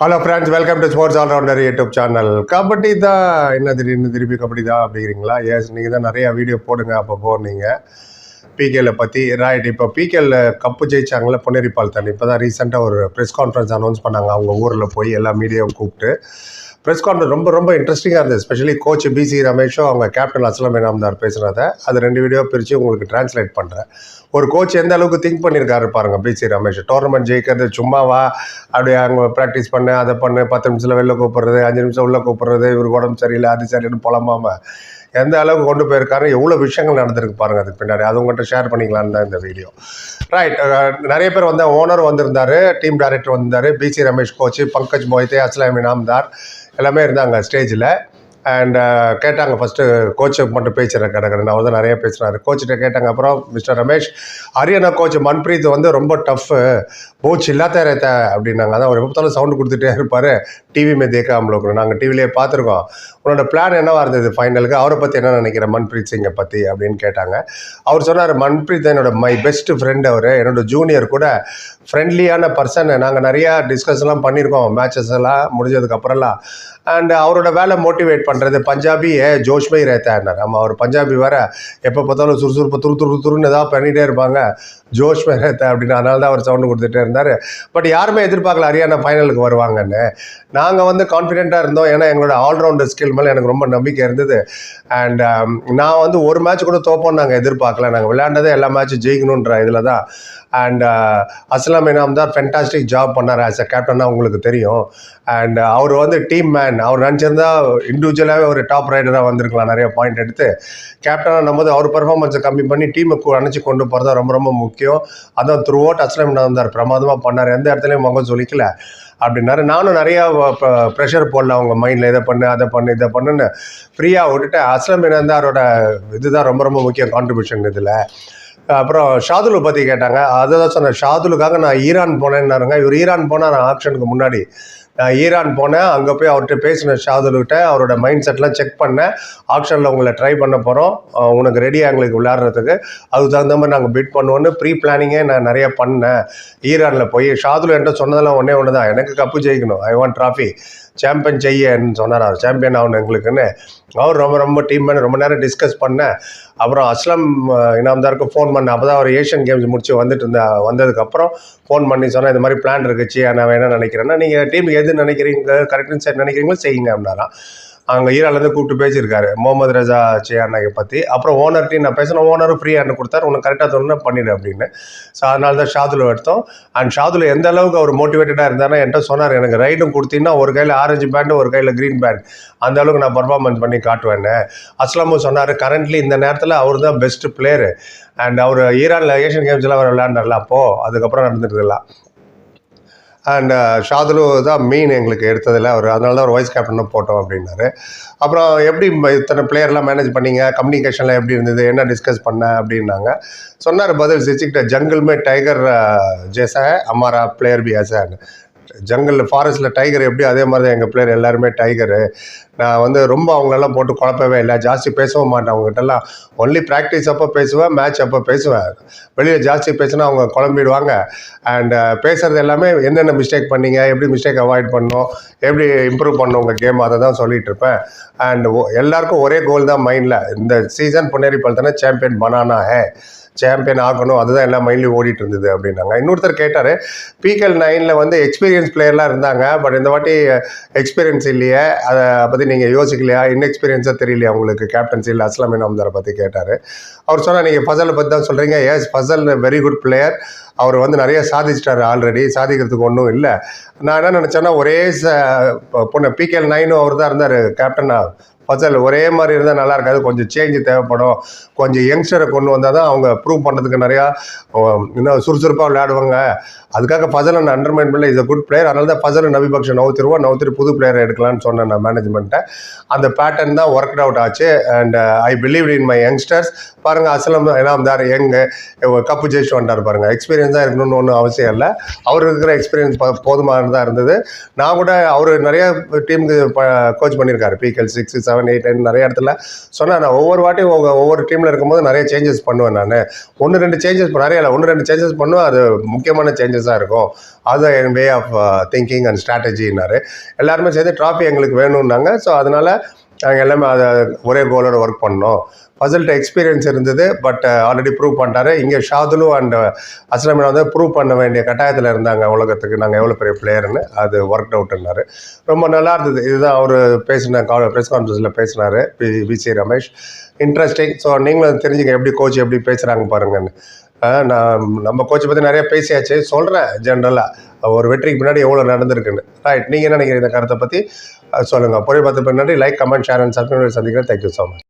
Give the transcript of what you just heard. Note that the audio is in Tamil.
Hello friends welcome to sports allrounder YouTube channel kabaddi தான் என்ன திடீர்னு திருப்பி கபடி தான் அப்படிங்கிறீங்களா? எஸ் நீங்கள் தான் நிறையா வீடியோ போடுங்க அப்போ போனீங்க பிகேல பற்றி ரைட் இப்போ பிகேல கப்பு ஜெயிச்சாங்களே பொன்னேரிப்பால் தண்ணி இப்போ தான் ரீசெண்டாக ஒரு ப்ரெஸ் கான்ஃபரன்ஸ் அனௌன்ஸ் பண்ணாங்க. அவங்க ஊரில் போய் எல்லா மீடியாவும் கூப்பிட்டு. ப்ரெஸ் கான்ஃபரன்ஸ் ரொம்ப ரொம்ப இன்ட்ரெஸ்டிங்காக இருந்தது. ஸ்பெஷலி கோச் பிசி ரமேஷும் அவங்க கேப்டன் அஸ்லாம் இனாம்தார் பேசுகிறத அது ரெண்டு வீடியோ பிரித்து உங்களுக்கு டிரான்ஸ்லேட் பண்ணுறேன் ஒரு கோச் எந்த அளவுக்கு திங்க் பண்ணியிருக்காரு பாருங்கள் பிசி ரமேஷ் டோர்னமெண்ட் ஜெயிக்கிறது சும்மாவா? அப்படியே அங்கே ப்ராக்டிஸ் பண்ணு அதை பண்ணு பத்து நிமிஷத்தில் வெளில கூப்பிட்றது அஞ்சு நிமிஷம் உள்ளே கூப்பிட்றது இவருக்கு உடம்பு சரியில்லை அது சரியில்லைன்னு புலம்பாமல் எந்த அளவுக்கு கொண்டு போயிருக்காரு எவ்வளோ விஷயங்கள் நடந்திருக்கு பாருங்கள் அதுக்கு பின்னாடி. அது உங்கள்கிட்ட ஷேர் பண்ணிக்கலான்னு தான் இந்த வீடியோ ரைட் நிறைய பேர் வந்து ஓனர் வந்திருந்தார் டீம் டைரக்டர் வந்திருந்தார் பிசி ரமேஷ் கோச் பங்கஜ் மொய்தே அஸ்லாம் இனாம்தார் எல்லாமே இருந்தாங்க ஸ்டேஜில் அண்ட் uh, கேட்டாங்க ஃபஸ்ட்டு கோச்சை மட்டும் பேசுகிறேன் கடை நான் வந்து நிறைய பேசுகிறாரு கோச்சிட்ட கேட்டாங்க அப்புறம் மிஸ்டர் ரமேஷ் ஹரியானா கோச் மன்பிரீத் வந்து ரொம்ப டஃப்பு மூச்சு இல்லாத ரேத்த அப்படின்னாங்க. அதான் அவர் எப்போ பார்த்தாலும் சவுண்டு கொடுத்துட்டே இருப்பார். டிவி மே தேக்கா நம்மளுக்கு நாங்கள் டிவிலேயே பார்த்துருக்கோம். உன்னோட பிளான் என்னவா இருந்தது ஃபைனலுக்கு அவரை பற்றி என்ன நினைக்கிற மன்பிரீத் சிங்கை பற்றி அப்படின்னு கேட்டாங்க. அவர் சொன்னார் மன்பிரீத் என்னோட மை பெஸ்ட் ஃப்ரெண்ட் அவர். என்னோட ஜூனியர் கூட ஃப்ரெண்ட்லியான பர்சன் நாங்கள் நிறையா டிஸ்கஸ்லாம் பண்ணியிருக்கோம். மேட்சஸ் எல்லாம் முடிஞ்சதுக்கப்புறம்லாம் அண்ட் அவரோட வேலை மோட்டிவேட் பண்ணுறது பஞ்சாபி ஏ ஜோஷ்மை ரேத்தான்னார் ஆமாம் அவர் பஞ்சாபி வேற. எப்போ பார்த்தாலும் சுறுசுறுப்பு துரு துரு துருன்னு ஏதாவது பண்ணிகிட்டே இருப்பாங்க. ஜோஷ்மை ரேத்தா அப்படின்னு. அதனால தான் அவர் சவுண்டு கொடுத்துட்டே இருந்தார். பட் யாருமே எதிர்பார்க்கல ஹரியானா ஃபைனலுக்கு வருவாங்கன்னு. நாங்கள் வந்து கான்ஃபிடென்ட்டாக இருந்தோம். ஏன்னா எங்களோட ஆல்ரவுண்டர் ஸ்கில் மேலே எனக்கு ரொம்ப நம்பிக்கை இருந்தது. அண்ட் um, நான் வந்து ஒரு மேட்ச் கூட தோப்போம்னு நாங்கள் எதிர்பார்க்கல. நாங்கள் விளையாண்டதே எல்லா மேட்சும் ஜெயிக்கணுன்ற இதில் தான் அண்ட் uh, அஸ்லாம் இனாம் தான் ஃபென்டாஸ்டிக் ஜாப் பண்ணார். ஆஸ் அ கேப்டனாக உங்களுக்கு தெரியும். அண்ட் uh, அவர் வந்து டீம் மேன் அவர் நினச்சிருந்தா இண்டிவிஜுவல் இண்டிவிஜுவலாகவே ஒரு டாப் ரைடராக வந்திருக்கலாம். நிறைய பாயிண்ட் எடுத்து கேப்டனாக நம்ம அவர் பர்ஃபார்மன்ஸை கம்மி பண்ணி டீமை அணைச்சி கொண்டு போகிறது ரொம்ப ரொம்ப முக்கியம். அதான் த்ரூ அவுட் அஸ்லம் நடந்தார். பிரமாதமாக பண்ணார். எந்த இடத்துலையும் முகம் சொல்லிக்கல அப்படின்னாரு. நானும் நிறையா ப்ரெஷர் போடல. அவங்க மைண்டில் இதை பண்ணு அதை பண்ணு இதை பண்ணுன்னு ஃப்ரீயாக விட்டுட்டு அஸ்லம் இனந்தாரோட இதுதான் ரொம்ப ரொம்ப முக்கிய கான்ட்ரிபியூஷன் இதில். அப்புறம் ஷாதுலு பற்றி கேட்டாங்க. அதை தான் சொன்னேன். ஷாதுலுக்காக நான் ஈரான் போனேன்னாருங்க. இவர் ஈரான் போனால் நான் ஆப்ஷனுக்கு முன்னாடி ஈரான் போனேன் அங்கே போய் அவர்கிட்ட பேசினேன் ஷாதுல்கிட்ட. அவரோட மைண்ட் செட்லாம் செக் பண்ணேன் ஆப்ஷனில் உங்களை ட்ரை பண்ண போகிறோம் உனக்கு ரெடியாக எங்களுக்கு விளையாடுறதுக்கு. அதுக்கு தகுந்த மாதிரி நாங்கள் பிட் பண்ணுவோன்னு ப்ரீ பிளானிங்கே நான் நிறைய பண்ணேன். ஈரானில் போய் ஷாதுல் என்கிட்ட சொன்னதெல்லாம் ஒன்றே ஒன்று தான் எனக்கு கப்பு ஜெயிக்கணும். ஐ வாண்ட் ட்ராஃபி சாம்பியன் செய்யன்னு சொன்னார். அவர் சாம்பியன் ஆகணும் எங்களுக்குன்னு. அவர் ரொம்ப ரொம்ப டீம் பண்ணி ரொம்ப நேரம் டிஸ்கஸ் பண்ணேன் அப்புறம் அஸ்லம் இனாம்தாருக்கு ஃபோன் பண்ணேன் அப்போ தான் அவர் ஏஷியன் கேம்ஸ் முடிச்சு வந்துட்டு இருந்த வந்ததுக்கப்புறம் ஃபோன் பண்ணி சொன்னேன் இந்த மாதிரி பிளான் இருக்குச்சு நான் என்ன நினைக்கிறேன்னா நீங்கள் டீம் எது நினைக்கிறீங்க கரெக்டுன்னு சரி நினைக்கிறீங்களோ செய்யுங்க அப்படின்னாராம். அங்கே ஈராலேருந்து கூப்பிட்டு பேசியிருக்காரு. முகமது ரஜா சியானாயை பற்றி அப்புறம் ஓனர்கிட்டையும் நான் பேசினேன் ஓனரும் ஃப்ரீயாக கொடுத்தாரு? உனக்கு கரெக்டாக தோணுன்னா பண்ணிடு அப்படின்னு. ஸோ அதனால தான் ஷாதுல எடுத்தோம். அண்ட் ஷாதுல எந்த அளவுக்கு அவர் மோட்டிவேட்டடாக இருந்தாருன்னா என்கிட்ட சொன்னார். எனக்கு ரைடும் கொடுத்தீங்கன்னா ஒரு கையில் ஆரஞ்சு பேண்டு ஒரு கையில் க்ரீன் பேண்ட் அந்த அளவுக்கு நான் பர்ஃபார்மன்ஸ் பண்ணி காட்டுவேன்னு. அஸ்லாமும் சொன்னார் கரண்ட்லி இந்த நேரத்தில் அவர் தான் பெஸ்ட் பிளேயரு அண்ட் அவர் ஈரானில் ஏஷியன் கேம்ஸ்லாம் அவர் விளையாண்டார்ல அப்போது அதுக்கப்புறம் நடந்துருக்குலாம் அண்ட் uh, ஷாதுலு தான் மீன் எங்களுக்கு எடுத்ததில் அவர் அதனால தான் ஒரு வைஸ் கேப்டனாக போட்டோம் அப்படின்னாரு. அப்புறம் எப்படி இத்தனை பிளேயர்லாம் மேனேஜ் பண்ணீங்க? கம்யூனிகேஷன்லாம் எப்படி இருந்தது? என்ன டிஸ்கஸ் பண்ண? அப்படின்னாங்க. சொன்னார் பதில் சிரிச்சுக்கிட்ட ஜங்கிள்மே டைகர் ஜேசா அம்மாரா பிளேயர் பி ஹசன் ஜங்கலில் ஃபாரஸ்ட்டில் டைகர் எப்படி அதே மாதிரி தான் எங்கள் பிளேயர் எல்லாருமே டைகரு நான் வந்து ரொம்ப அவங்களெல்லாம் போட்டு குழப்பவே இல்லை. ஜாஸ்தி பேசவும் மாட்டேன். அவங்ககிட்டலாம் ஒன்லி ப்ராக்டிஸ் அப்போ பேசுவேன் மேட்ச் அப்போ பேசுவேன். வெளியில் ஜாஸ்தி பேசினா அவங்க குழம்பிடுவாங்க. அண்டு பேசுகிறது எல்லாமே என்னென்ன மிஸ்டேக் பண்ணீங்க எப்படி மிஸ்டேக் அவாய்ட் பண்ணும் எப்படி இம்ப்ரூவ் பண்ணணும் உங்கள் கேம் அதை தான் சொல்லிகிட்டு இருப்பேன். அண்ட் எல்லாருக்கும் ஒரே கோல் தான் மைண்டில் இந்த சீசன் பொன்னேரி தானே சாம்பியன் பனானா ஹே சாம்பியன் ஆகணும். அதுதான் எல்லா மைண்ட்லையும் ஓடிட்டு இருந்தது அப்படின்னாங்க. இன்னொருத்தர் கேட்டார் பிகல் நைனில் வந்து எக்ஸ்பீரியன்ஸ் பிளேயர்லாம் இருந்தாங்க. பட் இந்த வாட்டி எக்ஸ்பீரியன்ஸ் இல்லையே. அதை பற்றி நீங்கள் யோசிக்கலையா? இன்எக்ஸ்பீரியன்ஸாக தெரியலையா உங்களுக்கு? கேப்டன்சியில் அஸ்லாம் இனாம்தாரை பற்றி கேட்டார். அவர் சொன்னால் நீங்கள் ஃபசலை பற்றி தான் சொல்கிறீங்க yes Fazel very good player அவர் வந்து நிறைய சாதிச்சிட்டாரு ஆல்ரெடி சாதிக்கிறதுக்கு ஒன்றும் இல்லை. நான் என்ன நினச்சேன்னா ஒரே ச பொண்ணு பிகேஎல் நைனும் அவர் தான் இருந்தார் கேப்டனாக ஃபசல் ஒரே மாதிரி இருந்தால் நல்லா இருக்காது. கொஞ்சம் சேஞ்சு தேவைப்படும். கொஞ்சம் யங்ஸ்டரை கொண்டு வந்தால் தான் அவங்க ப்ரூவ் பண்ணுறதுக்கு நிறையா இன்னும் சுறுசுறுப்பாக விளையாடுவாங்க. அதுக்காக ஃபசல் நான் அண்டர்மைன் பண்ணல இஸ் அ குட் பிளேயர் அதனால தான் ஃபசல் நபிபக்ஷன் நவுத்திருவோம். நவுத்திரி புது பிளேயரை எடுக்கலாம்னு சொன்னேன் நான் மேனேஜ்மெண்ட்டை அந்த பேட்டர்ன் தான் ஒர்க் அவுட் ஆச்சு. And I believe in my youngsters பாருங்கள் அசலம் எல்லாம் வந்தார் யங்கு கப்பு ஜெயிச்சு வந்தார் பாருங்கள் எக்ஸ்பீரியன்ஸாக இருக்கணும்னு ஒன்றும் அவசியம் இல்லை. அவர் இருக்கிற எக்ஸ்பீரியன்ஸ் போதுமானதாக இருந்தது. நான் கூட அவர் நிறைய டீமுக்கு கோச் பண்ணியிருக்காரு. PKL six seven seven eight nine நிறைய இடத்துல சொன்னேன் நான் ஒவ்வொரு வாட்டியும் ஒவ்வொரு ஒவ்வொரு டீமில் இருக்கும்போது நிறைய சேஞ்சஸ் பண்ணுவேன் நான். ஒன்று ரெண்டு சேஞ்சஸ் நிறைய இல்லை ஒன்று ரெண்டு சேஞ்சஸ் பண்ணுவேன் அது முக்கியமான சேஞ்சஸாக இருக்கும். அது என் வே ஆஃப் திங்கிங் அண்ட் ஸ்ட்ராட்டஜின்னாரு எல்லாருமே சேர்ந்து ட்ராஃபி எங்களுக்கு வேணும்னாங்க. ஸோ அதனால் நாங்கள் எல்லாமே அதை ஒரே கோலோட ஒர்க் பண்ணோம். ஃபசல்ட்ட எக்ஸ்பீரியன்ஸ் இருந்தது பட் ஆல்ரெடி ப்ரூவ் பண்ணிட்டாரு. இங்கே ஷாதுலு அண்ட் uh, அஸ்லாமியா வந்து ப்ரூவ் பண்ண வேண்டிய கட்டாயத்தில் இருந்தாங்க உலகத்துக்கு. நாங்கள் எவ்வளோ பெரிய பிளேயர்னு அது ஒர்க் அவுட்னாரு ரொம்ப நல்லா இருந்தது. இதுதான் அவர் பேசின ப்ரெஸ் கான்ஃபரன்ஸில் பேசினார் B C Ramesh. Interesting so நீங்களும் தெரிஞ்சுங்க எப்படி கோச் எப்படி பேசுகிறாங்க பாருங்கன்னு. நான் நம்ம கோச்சை பற்றி நிறைய பேசியாச்சு. சொல்கிறேன் ஜென்ரலாக ஒரு வெற்றிக்கு பின்னாடி எவ்வளோ நடந்திருக்குன்னு. ரைட் நீங்கள் என்ன நினைக்கிறீங்க இந்த கருத்தை பற்றி சொல்லுங்கள் பொருள் பார்த்து பின்னாடி like comment share and subscribe சந்திக்கிறேன். Thank you so much